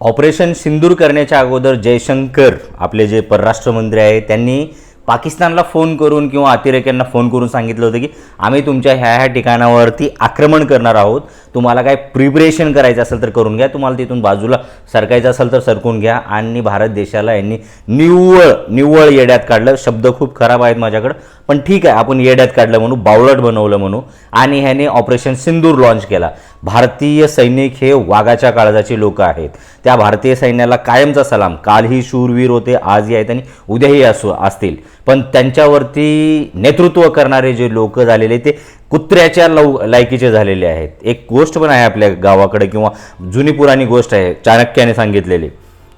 Operation सिंदूर करण्याच्या अगोदर जयशंकर आपले जे परराष्ट्र मंत्री त्यांनी पाकिस्तानला फोन करून किंवा अतिरेक्यांना फोन करून सांगितलं होतं की आम्ही तुमच्या ह्या ह्या ठिकाणावरती आक्रमण करणार आहोत. तुम्हाला काय प्रिपरेशन करायचं असेल तर करून घ्या. तुम्हाला तिथून बाजूला सरकायचं असेल तर सरकून घ्या. आणि भारत देशाला यांनी निव्वळ निव्वळ येड्यात काढलं. शब्द खूप खराब आहेत माझ्याकडं. पण ठीक आहे आपण येड्यात काढलं म्हणू बावलट बनवलं म्हणू आणि ह्याने ऑपरेशन सिंदूर लॉन्च केला. भारतीय सैनिक हे वाघाच्या काळजाचे लोक आहेत. त्या भारतीय सैन्याला कायमचा सलाम. कालही शूरवीर होते आजही आहेत आणि उद्याही असू असतील. पण त्यांच्यावरती नेतृत्व करणारे जे लोक झालेले ते कुत्र्याच्या लव लायकीचे झालेले आहेत. एक गोष्ट पण आहे आपल्या गावाकडे किंवा जुनी पुराणी गोष्ट आहे चाणक्याने सांगितलेली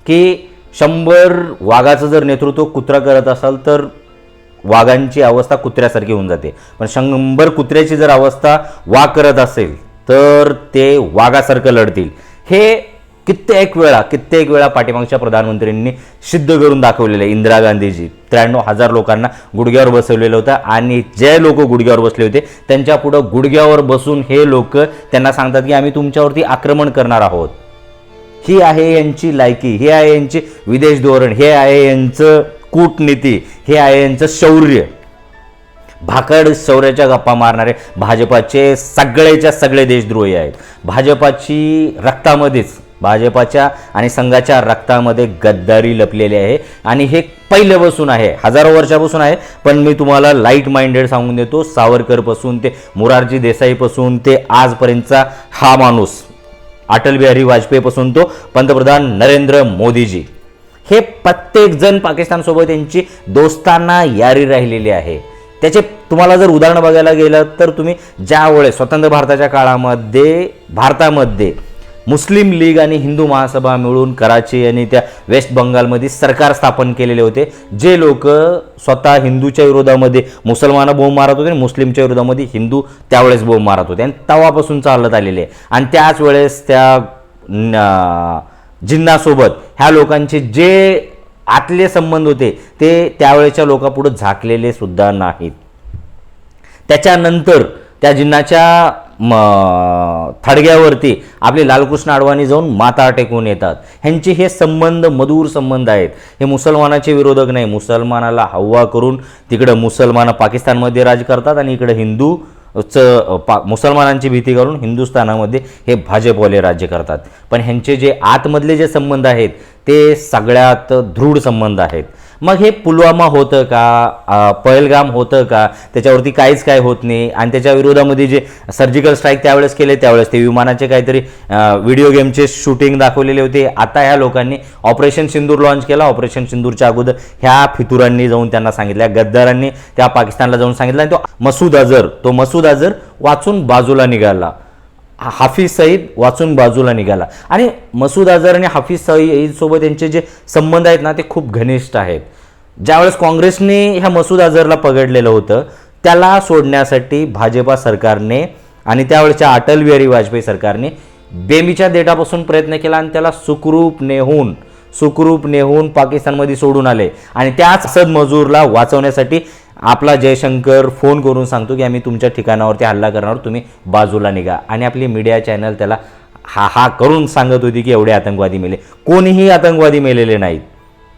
की शंभर वाघाचं जर नेतृत्व कुत्रा करत असाल तर वाघांची अवस्था कुत्र्यासारखी होऊन जाते. पण शंभर कुत्र्याची जर अवस्था वाघ करत असेल तर ते वाघासारखं लढतील. हे कित्येक वेळा कित्येक वेळा पाठीमागच्या प्रधानमंत्र्यांनी सिद्ध करून दाखवलेलं आहे. इंदिरा गांधीजी त्र्याण्णव हजार लोकांना गुडघ्यावर बसवलेलं होतं आणि जे लोक गुडघ्यावर बसले होते त्यांच्या पुढं गुडघ्यावर बसून हे लोक त्यांना सांगतात की आम्ही तुमच्यावरती आक्रमण करणार आहोत. ही आहे यांची लायकी ही आहे यांची विदेश धोरण हे आहे यांचं कूटनीती हे आहे यांचं शौर्य. भाकड शौर्याच्या गप्पा मारणारे भाजपाचे सगळेच्या सगळे देशद्रोही आहेत. भाजपाची रक्तामध्येच भाजपाच्या आणि संघाच्या रक्तामध्ये गद्दारी लपलेली आहे. आणि हे पहिल्यापासून आहे हजारो वर्षापासून आहे. पण मी तुम्हाला लाइट माइंडेड सांगून देतो सावरकरपासून ते मुरारजी देसाईपासून ते आजपर्यंतचा हा माणूस अटल बिहारी वाजपेयीपासून तो पंतप्रधान नरेंद्र मोदीजी. प्रत्येकजण प्रत्येक जण पाकिस्तानसोबत यांची दोस्तांना यारी राहिलेली आहे. त्याचे तुम्हाला जर उदाहरण बघायला गेलं तर तुम्ही ज्यावेळेस स्वतंत्र भारताच्या काळामध्ये भारतामध्ये मुस्लिम लीग आणि हिंदू महासभा मिळून कराची आणि त्या वेस्ट बंगालमध्ये सरकार स्थापन केलेले होते जे लोक स्वतः हिंदूच्या विरोधामध्ये मुसलमानं बोंब मारत होते आणि मुस्लिमच्या विरोधामध्ये हिंदू त्यावेळेस बोंब मारत होते. आणि तवापासून चालत आलेले आहे. आणि त्याच वेळेस त्या जिन्नासोबत ह्या लोकांचे जे आतले संबंध होते ते त्यावेळेच्या लोकांपुढं झाकलेले सुद्धा नाहीत. त्याच्यानंतर त्या जिन्नाच्या म थडग्यावरती आपले लालकृष्ण अडवाणी जाऊन माता टेकून येतात. ह्यांचे हे संबंध मधुर संबंध आहेत. हे मुसलमानाचे विरोधक नाही. मुसलमानाला हव्वा करून तिकडं मुसलमान पाकिस्तानमध्ये राज करतात आणि इकडं हिंदू च पा मुसलमानांची भीती करून हिंदुस्थानामध्ये हे भाजपवाले राज्य करतात. पण ह्यांचे जे आतमधले जे संबंध आहेत ते सगळ्यात दृढ संबंध आहेत. मग हे पुलवामा होतं का? पहलगाम होतं का? त्याच्यावरती काहीच काय होत नाही. आणि त्याच्या विरोधामध्ये जे सर्जिकल स्ट्राईक त्यावेळेस केले त्यावेळेस ते विमानाचे काहीतरी व्हिडिओ गेमचे शूटिंग दाखवलेले होते. आता ह्या लोकांनी ऑपरेशन सिंदूर लॉन्च केला. ऑपरेशन सिंदूरच्या अगोदर ह्या फितुरांनी जाऊन त्यांना सांगितलं. गद्दारांनी त्या पाकिस्तानला जाऊन सांगितलं. आणि तो मसूद अझर तो मसूद अझर वाचून बाजूला निघाला. हाफिज सईद वाचून बाजूला निघाला. आणि मसूद अझर आणि हाफिज सईद सोबत यांचे जे संबंध आहेत ना ते खूप घनिष्ठ आहेत. ज्यावेळेस काँग्रेसने ह्या मसूद अझरला पकडलेलं होतं त्याला सोडण्यासाठी भाजपा सरकारने आणि त्यावेळच्या अटल बिहारी वाजपेयी सरकारने बेमीच्या देटापासून प्रयत्न केला आणि त्याला सुखरूप नेहून सुखरूप नेहून पाकिस्तानमध्ये सोडून आले. आणि त्याच सदमजूरला वाचवण्यासाठी आपला जयशंकर फोन करून सांगतो की आम्ही तुमच्या ठिकाणावरती हल्ला करणार तुम्ही बाजूला निघा. आणि आपली मीडिया चॅनल त्याला हा हा करून सांगत होती की एवढे आतंकवादी मेले. कोणीही आतंकवादी मेलेले नाहीत.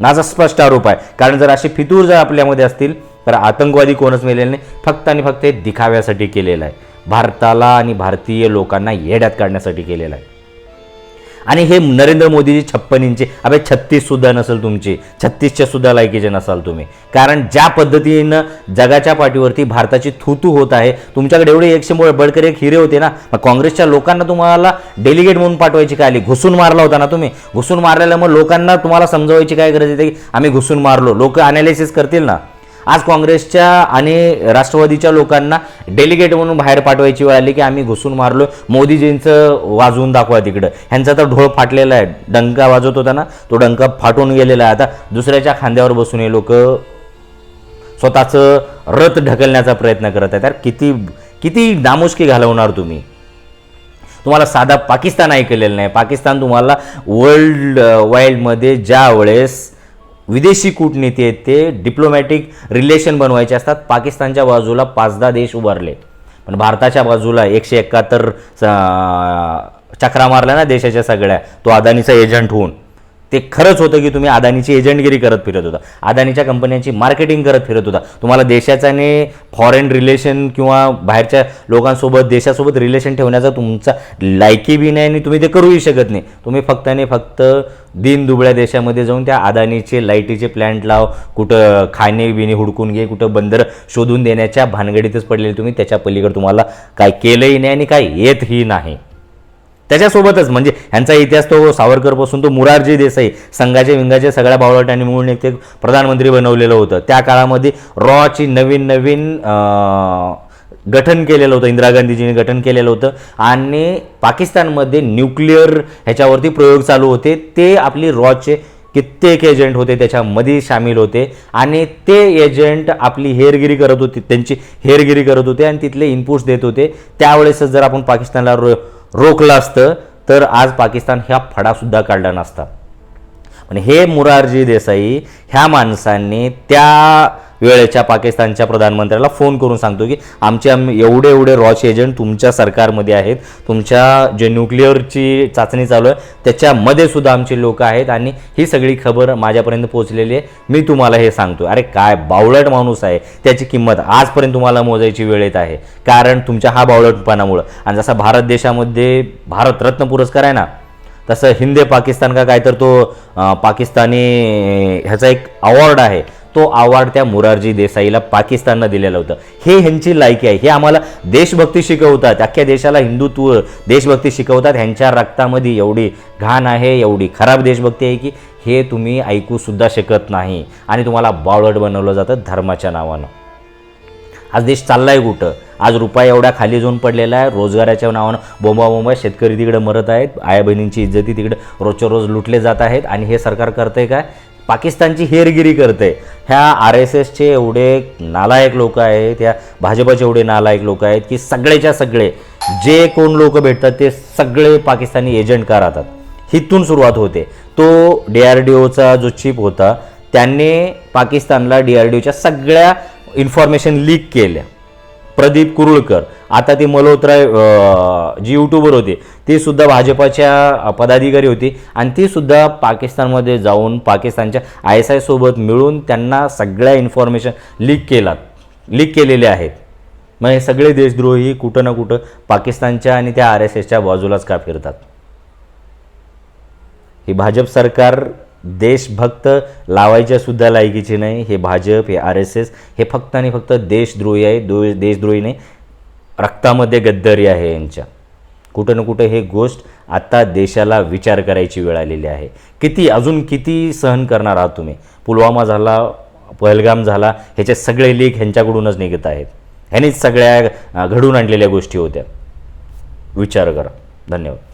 माझा स्पष्ट आरोप आहे. कारण जर असे फितूर जर आपल्यामध्ये असतील तर आतंकवादी कोणच मेलेले नाही. फक्त आणि फक्त हे दिखाव्यासाठी केलेलं आहे. भारताला आणि भारतीय लोकांना येड्यात काढण्यासाठी केलेलं आहे. आणि हे नरेंद्र मोदीजी छप्पन इंचे अबे छत्तीस सुद्धा नसेल तुमची. छत्तीसच्या सुद्धा लायकीचे नसाल तुम्ही. कारण ज्या पद्धतीनं जगाच्या पाठीवरती भारताची थुतू होत आहे तुमच्याकडे एवढे एकशे बडकर एक हिरे होते ना मग काँग्रेसच्या लोकांना तुम्हाला डेलिगेट म्हणून पाठवायची काय आली? घुसून मारला होता ना तुम्ही. घुसून मारल्यामुळे लोकांना तुम्हाला समजवायची काय गरज येते की आम्ही घुसून मारलो. लोक अनालिसिस करतील ना? आज काँग्रेसच्या आणि राष्ट्रवादीच्या लोकांना डेलिगेट म्हणून बाहेर पाठवायची वेळ आली की आम्ही घुसून मारलो मोदीजींचं वाजवून दाखवा तिकडं. ह्यांचा तर ढोळ फाटलेला आहे. डंका वाजवत होता ना तो डंका फाटून गेलेला आहे. आता दुसऱ्याच्या खांद्यावर बसून हे लोक स्वतःचं रथ ढकलण्याचा प्रयत्न करत आहेत. यार किती किती नामुष्की घालवणार तुम्ही? तुम्हाला साधा पाकिस्तान ऐकलेलं नाही. पाकिस्तान तुम्हाला वर्ल्ड वाईल्डमध्ये uh, ज्या वेळेस विदेशी कूटनीती आहेत ते डिप्लोमॅटिक रिलेशन बनवायचे असतात. पाकिस्तानच्या बाजूला पाच दहा देश उभारले. पण भारताच्या बाजूला एकशे एकाहत्तर चक्रा मारल्या ना देशाच्या सगळ्या. तो अदानीचा एजंट होऊन. ते खरंच होतं की तुम्ही अदानीची एजंटगिरी करत फिरत होता. अदानीच्या कंपन्यांची मार्केटिंग करत फिरत होता. तुम्हाला देशाच्याने फॉरेन रिलेशन किंवा बाहेरच्या लोकांसोबत देशासोबत रिलेशन ठेवण्याचा तुमचा लायकी बी नाही आणि तुम्ही ते करूही शकत नाही. तुम्ही फक्त आणि फक्त दिन दुबळ्या देशामध्ये जाऊन त्या अदानीचे लाईटीचे प्लॅन्ट लाव कुठं खाणे बिणे हुडकून घे कुठं बंदर शोधून देण्याच्या भानगडीतच पडलेले तुम्ही. त्याच्या पलीकडे तुम्हाला काय केलंही नाही आणि काय येतही नाही. त्याच्यासोबतच म्हणजे ह्यांचा इतिहास तो सावरकरपासून तो मुरारजी देसाई संघाचे विंगाचे सगळ्या बावळटांनी मिळून एक ते प्रधानमंत्री बनवलेलं होतं. त्या काळामध्ये रॉची नवीन नवीन गठन केलेलं होतं इंदिरा गांधीजींनी गठन केलेलं होतं. आणि पाकिस्तानमध्ये न्यूक्लिअर ह्याच्यावरती प्रयोग चालू होते. ते आपली रॉचे कित्येक एजंट होते त्याच्यामध्ये सामील होते. आणि ते एजंट आपली हेरगिरी करत होते त्यांची हेरगिरी करत होते आणि तिथले इनपुट्स देत होते. त्यावेळेसच जर आपण पाकिस्तानला रो रोखलं असतं तर आज पाकिस्तान ह्या फडासुद्धा काढला नसता. पण हे मुरारजी देसाई ह्या माणसांनी त्या वेळेच्या पाकिस्तानच्या प्रधानमंत्र्याला फोन करून सांगतो की आमचे आम एवढे एवढे रॉच एजंट तुमच्या सरकारमध्ये आहेत तुमच्या जे न्यूक्लिअरची चाचणी चालू आहे त्याच्यामध्ये सुद्धा आमचे लोक आहेत आणि ही सगळी खबर माझ्यापर्यंत पोहोचलेली आहे. मी तुम्हाला हे सांगतो अरे काय बावळट माणूस आहे. त्याची किंमत आजपर्यंत तुम्हाला मोजायची वेळ येत आहे. कारण तुमच्या हा बावळटपणामुळं आणि जसा भारत देशामध्ये भारतरत्न पुरस्कार आहे ना तसं हिंदे पाकिस्तान का काय तर तो पाकिस्तानी ह्याचा एक अवॉर्ड आहे. तो अवॉर्ड त्या मुरारजी देसाईला पाकिस्ताननं दिलेलं होतं. हे ह्यांची लायकी आहे. हे आम्हाला देशभक्ती शिकवतात. अख्ख्या देशाला हिंदुत्व देशभक्ती शिकवतात. ह्यांच्या रक्तामध्ये एवढी घाण आहे एवढी खराब देशभक्ती आहे की हे तुम्ही ऐकूसुद्धा शकत नाही. आणि तुम्हाला बावळट बनवलं जातं धर्माच्या नावानं. आज देश चाललाय कुठं? आज रुपया एवढ्या खाली जाऊन पडलेला आहे. रोजगाराच्या नावानं बोंबा बोंबा शेतकरी तिकडे मरत आहेत. आया बहिणींची इज्जती तिकडे रोजच्या रोज लुटले जात आहेत. आणि हे सरकार करतंय काय? पाकिस्तानची हेरगिरी करते. ह्या आर एस एसचे एवढे नालायक लोक आहेत ह्या भाजपाचे एवढे नालायक लोक आहेत की सगळेच्या सगळे जे कोण लोक भेटतात ते सगळे पाकिस्तानी एजंट का राहतात? हिथून सुरुवात होते. तो डी आर डी ओचा जो चिप होता त्यांनी पाकिस्तानला डी आर डी ओच्या सगळ्या इन्फॉर्मेशन लीक केल्या. प्रदीप कुरुळकर आता ती मल्होत्रा जी यूट्यूबर होती ती सुद्धा भाजपाच्या पदाधिकारी होती आणि ती सुद्धा पाकिस्तानमध्ये जाऊन पाकिस्तानच्या आय एस आय सोबत मिळून त्यांना सगळ्या इन्फॉर्मेशन लीक केलात. लीक केलेले आहेत. मग हे सगळे देशद्रोही कुठं ना कुठं पाकिस्तानच्या आणि त्या आर एस एसच्या बाजूलाच का फिरतात? ही भाजप सरकार देशभक्त लावायच्या सुद्धा लायकीचे नाही. हे भाजप हे आर एस एस हे फक्त आणि फक्त देशद्रोही आहे. दो देशद्रोही नाही. रक्तामध्ये गद्दारी आहे यांच्या. कुठं ना कुठं हे गोष्ट आत्ता देशाला विचार करायची वेळ आलेली आहे. किती अजून किती सहन करणार आहात तुम्ही? पुलवामा झाला पहलगाम झाला ह्याचे सगळे लेख ह्यांच्याकडूनच निघत आहेत. ह्यांनीच सगळ्या घडून आणलेल्या गोष्टी होत्या. विचार करा. धन्यवाद.